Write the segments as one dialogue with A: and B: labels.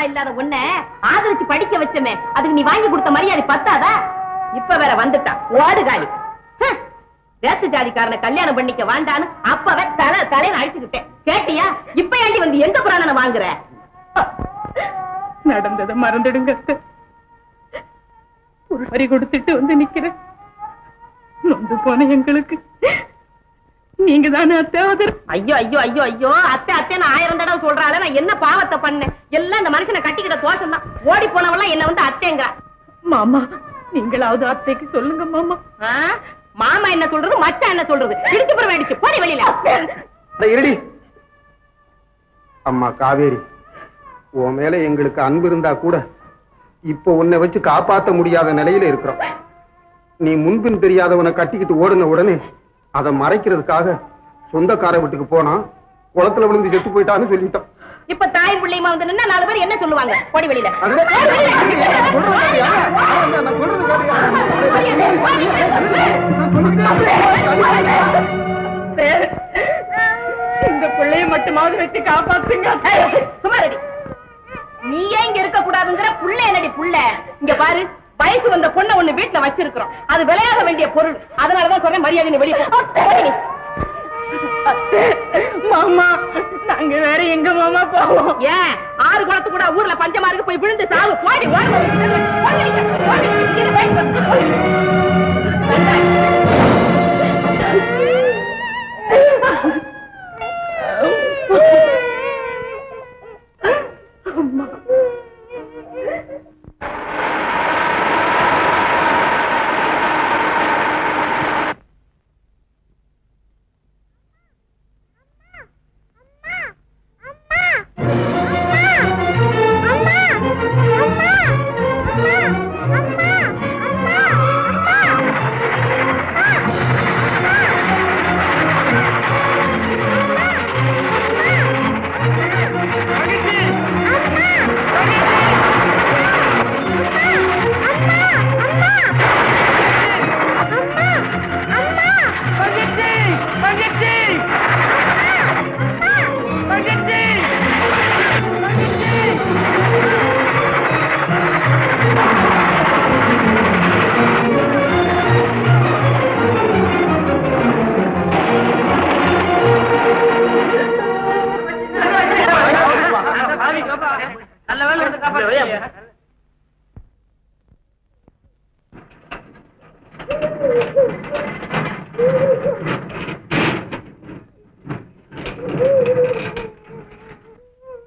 A: தாத்தா இல்லாத உன்ன ஆதரிச்சு படிக்க வச்சமே அதுக்கு நீ வாங்கி கொடுத்த மரியாதை பத்தாதா? இப்ப வேற வந்துட்டான் ஓடு காலி. வேத்து ஜாதிக்காரனை கல்யாணம் பண்ணிக்க வேண்டான்னு அப்பவே தலை தலைன்னு அழிச்சுக்கிட்டேன். கேட்டியா? இப்ப ஏண்டி வந்து எந்த புராணனை வாங்குற?
B: நடந்ததை மறந்துடுங்க அத்தை. ஒரு வரி கொடுத்துட்டு வந்து நிக்கிறேன். நொந்து போன எங்களுக்கு. நீங்க தானே அத்தை ஆதரவு
A: ஐயோ ஐயோ ஐயோ ஐயோ. அத்தை அத்தை நான் ஆயிரம் தடவை சொல்றாளே நான் என்ன பாவத்தை பண்ணேன்? எல்லாம் இந்த மனுஷனை கட்டிக்கிட்ட தோஷம் தான் ஓடி போனவெல்லாம் என்ன வந்து அத்தைங்கிறா
B: மாமா நீங்களாவது அத்தைக்கு சொல்லுங்க மாமா?
A: மாமா என்ன சொல்றது மச்சான் என்ன சொல்றது? இடிச்சு புறம் அடிச்சு போடி வெளியில.
C: அட, இருடி. அம்மா காவேரி உன் மேல எங்களுக்கு அன்பு இருந்தா கூட இப்போ உன்னை வச்சு காப்பாத்த முடியாத நிலையில இருக்கிறோம். நீ முன்பின் தெரியாதவனை கட்டிக்கிட்டு ஓடுன உடனே அதை மறைக்கிறதுக்காக சொந்தக்கார வீட்டுக்கு போனா குளத்துல விழுந்து செத்து போயிட்டான்னு சொல்லிட்டோம்
A: இப்ப தாய் பிள்ளையுமா வந்து நின்னா நாலு பேர் என்ன சொல்லுவாங்க போடி வெளியில?
B: இந்த பிள்ளைய மட்டுமாவது வச்சு காப்பாத்துங்க
A: சுமாரடி நீ ஏன் இங்க இருக்க கூடாதுங்கிற புள்ள என்னடி புள்ள இங்க பாரு வயசு வந்த பொண்ணை ஒண்ணு வீட்டுல வச்சிருக்கிறோம் அது விளையாட வேண்டிய பொருள் அதனாலதான் சொல்றேன் மரியாதை வெளியே.
B: மாமா நாங்க வேற எங்க மாமா போவோம்
A: ஏன் ஆறு குளத்து கூட ஊர்ல பஞ்சமா இருக்கு போய் விழுந்து சாவு போடி ஓடு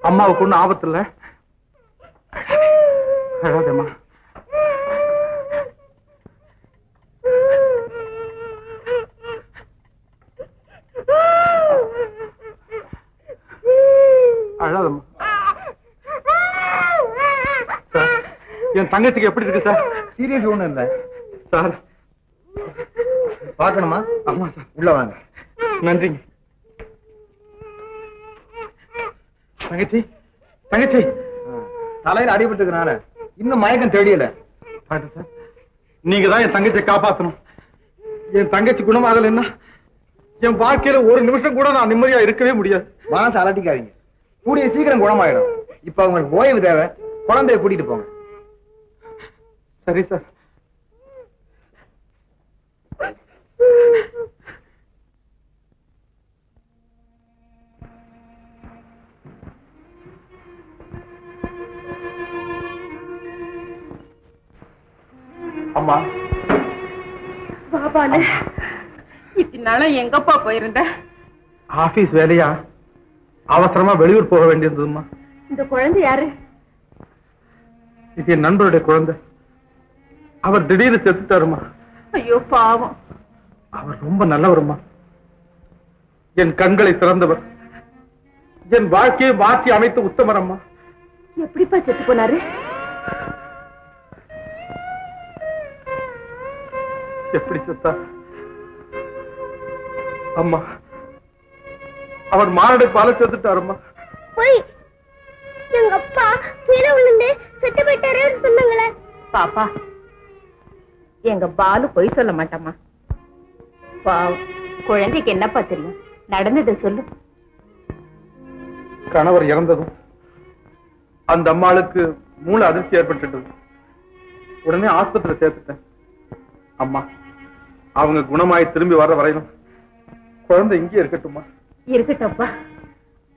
C: அம்மாவுக்கு ஒண்ணும் ஆபத்து இல்ல அழாதேம்மா. அழாதம்மா சார் என் தங்கச்சிக்கு எப்படி இருக்கு சார்?
D: சீரியஸ் ஒண்ணும் இல்ல.
C: சார்.
D: பார்க்கணுமா?
C: ஆமா சார்.
D: உள்ள வாங்க.
C: நன்றிங்க. தங்கச்சி தங்கச்சி.
D: தலையில அடிபட்டு இருக்கனால இன்னும் மயக்கம் தெரியல.
C: Doctor sir. நீங்க தான் என் தங்கச்சியை காப்பாத்தணும். என் தங்கச்சி குணமாகலைன்னா என் வாழ்க்கையில ஒரு நிமிஷம் கூட நான் நிம்மதியா இருக்கவே முடியாது.
D: மனசு அலட்டிக்காதீங்க. கூடிய சீக்கிரம் குணமாயிடும். இப்ப அவங்களுக்கு ஓய்வு தேவை. குழந்தைய கூட்டிட்டு போங்க.
C: சரி சார் அம்மா.
B: பாபால இத்தனை நாளா எங்கப்பா போயிருந்த?
C: ஆபீஸ் வேலையா? அவசரமா வெளியூர் போக வேண்டியிருந்ததும்மா.
B: இந்த குழந்தை யாரு?
C: இது என் நண்பருடைய குழந்தை. அவர் திடீர்னு செத்துட்டாருமா.
B: ஐயோ பாவம்.
C: அவர் ரொம்ப நல்லவருமா. என் கண்களை திறந்தவர். என் வாழ்க்கையை மாற்றி அமைத்த உத்தமர் அம்மா
B: எப்படிப்பா செத்து போனாரு?
C: எப்படி செத்தா அம்மா அவர் மாரடை பால செத்துட்டாருமா.
E: போய் எங்க அப்பா கீழே விழுந்து செத்து போயிட்டாருன்னு சொன்னாங்களே.
A: பாப்பா எங்க பாலு பொய் சொல்ல மாட்டாமா குழந்தைக்கு என்னப்பா தெரியும்? நடந்ததை சொல்லு.
C: கணவர் இறந்ததும்
F: அந்த அம்மாளுக்கு மூளை அதிர்ச்சி ஏற்பட்டுட்டது உடனே ஆஸ்பத்திரியில சேர்த்துட்டேன். அம்மா அவங்க குணமாயி திரும்பி வர்ற வரையிலும் குழந்தை இங்கே இருக்கட்டும்மா.
A: இருக்கட்டப்பா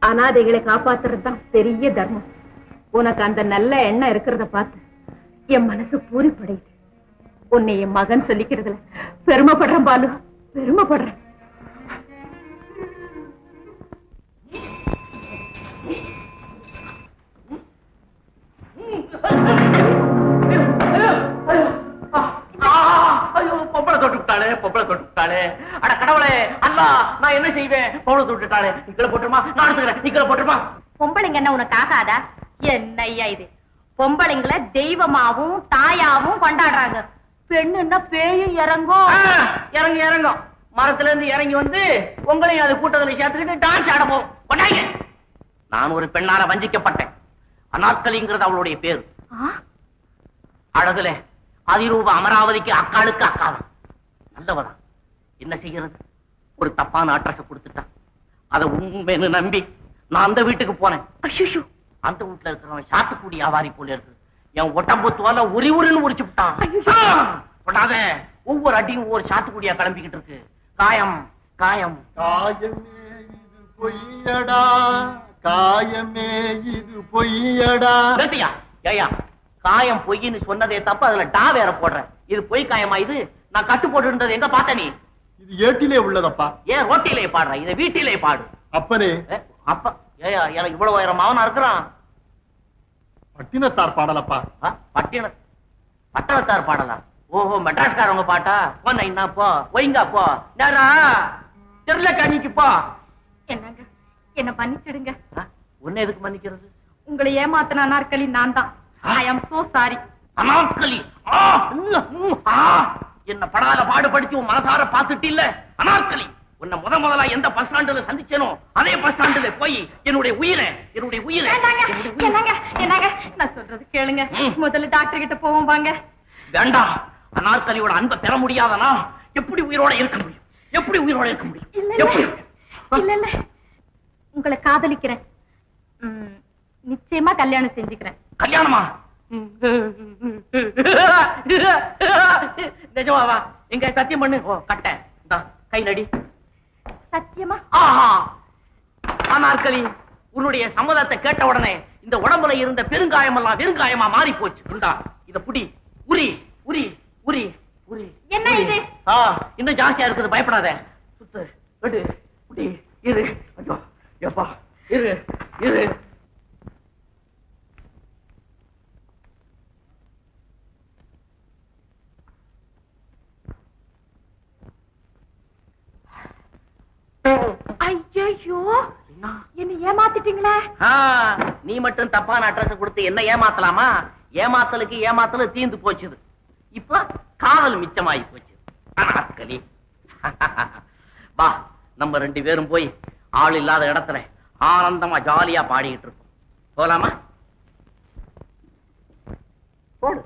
A: அனாதைகளை காப்பாத்துறது தான் பெரிய தர்மம். உனக்கு அந்த நல்ல எண்ணம் இருக்கிறத பார்த்து என் மனசு பூரிப்படையுது. உன்னை என் மகன் சொல்லிக்கிறதுல பெருமைப்படுறேன் பாலு பெருமைப்படுறேன்.
G: ஐயோ பொம்பளை தொட்டு விட்டாளே பொம்பளை தொட்டு விட்டாளே. அட கடவுளே அல்லா நான் என்ன செய்வேன்? பொம்பளை தொட்டு விட்டாளே நீங்கள போட்டுமா நான் எடுத்துக்கிறேன். நீங்கள போட்டுமா
A: பொம்பளைங்க என்ன உனக்கு ஆகாதா? என்ன ஐயா இது? பொம்பளைங்களை தெய்வமாவும் தாயாவும் கொண்டாடுறாங்க. பெண்ணுன்னா பேயும் இறங்கும்.
G: இறங்கி இறங்கும் மரத்துல இருந்து இறங்கி வந்து உங்களையும் அது கூட்டத்துல சேர்த்துக்கிட்டு டான்ஸ் ஆட போகும் கொண்டாங்க நான் ஒரு பெண்ணால வஞ்சிக்கப்பட்டேன். அனாத்கலிங்கிறது அவளுடைய பேரு. அழகுல அதிரூப அமராவதிக்கு அக்காளுக்கு அக்காதான் நல்லவதான் என்ன செய்யறது? ஒரு தப்பான அட்ரஸ் கொடுத்துட்டான் அதை உண்மைன்னு நம்பி நான் அந்த வீட்டுக்கு போனேன். அந்த வீட்டுல இருக்கிறவன் சாத்துக்குடி வியாபாரி போல இருக்கு. என் ஒட்டம்பு தோல உரி உரின்னு உரிச்சு விட்டான். ஒவ்வொரு அடியும் ஒவ்வொரு சாத்துக்குடியா கிளம்பிக்கிட்டு இருக்கு. காயம் காயம்.
H: காயமே இது பொய்யடா. காயமே இது பொய்யடா.
G: ஏயா காயம் பொய்ன்னு சொன்னதே தப்பு. அதுல டா வேற போடுறேன் இது பொய் காயமா இது? நான் கட்டு போட்டு இருந்தது எங்க பார்த்த நீ?
H: இது ஏட்டிலே உள்ளதப்பா.
G: ஏன் ரோட்டிலே பாடுற? இதை வீட்டிலே பாடு.
H: அப்பனே.
G: ஏ, அப்ப ஏயா எனக்கு இவ்வளவு உயரம் அவனா இருக்கிறான்.
H: பட்டினத்தார் பாடலப்பா.
G: பட்டின பட்டணத்தார் பாடலாம் ஓஹோ மெட்ராஸ்காரவங்க பாட்டா? போன என்ன போ. ஒய்ங்கா போ. நேரா. தெருல கணிக்கு போ.
B: என்னங்க? என்ன மன்னிச்சிடுங்க.
G: உன்னை எதுக்கு மன்னிக்கிறது?
B: உங்களை ஏமாத்தின நாற்களி நான் தான். ஐ ஆம் சோ சாரி
G: அனார்கலி. என்ன படாத பாடுபடுத்தி உன் மனசார பாத்துட்டு இல்ல அனார்கலி. உன்னை முத முதலா எந்த பஸ் ஸ்டாண்டுல சந்திச்சேனோ அதே பஸ் ஸ்டாண்டுல போய் என்னுடைய உயிரை என்னுடைய உயிரை
B: என்னங்க
G: என்னுடைய உயிரை-
B: என்னங்க என்னங்க நான் சொல்றது கேளுங்க. முதல்ல டாக்டர் கிட்ட போவோம் வாங்க.
G: வேண்டாம் அனார்கலியோட அன்பை பெற முடியாதனா? எப்படி உயிரோட இருக்க முடியும்? எப்படி உயிரோட இருக்க முடியும்?
B: இல்ல இல்ல. உங்களை காதலிக்கிறேன். நிச்சயமா கல்யாணம் செஞ்சுக்கிறேன்.
G: கல்யாணமா? நிஜமாவா எங்க சத்தியம் பண்ணு. கட்ட. கை நடி.
B: சத்தியமா?
G: ஆஹா. அனார்கலி உன்னுடைய சம்மதத்தை கேட்ட உடனே இந்த உடம்புல இருந்த பெருங்காயம் எல்லாம் வெறுங்காயமா மாறி போச்சு இந்தா இத புடி. உரி உரி உரி உரி.
B: என்ன. இது?
G: ஆ இன்னும் ஜாஸ்தியா இருக்குது. பயப்படாத. சுத்து. எடு புடி. இரு. ஐயோ. எப்பா. இரு. இரு.
B: ஐயோ என்ன? ஏமாத்திட்டீங்களே?
G: நீ மட்டும் தப்பான அட்ரஸ் கொடுத்து என்ன ஏமாத்தலாமா? ஏமாத்தலுக்கு ஏமாத்தல தீந்து போச்சுது. இப்ப காதல் மிச்சமாயி போச்சு. அனார்கலி. வா நம்ம ரெண்டு பேரும் போய் ஆள் இல்லாத இடத்துல ஆனந்தமா ஜாலியா பாடிக்கிட்டு இருக்கோம். போலாமா? போடு.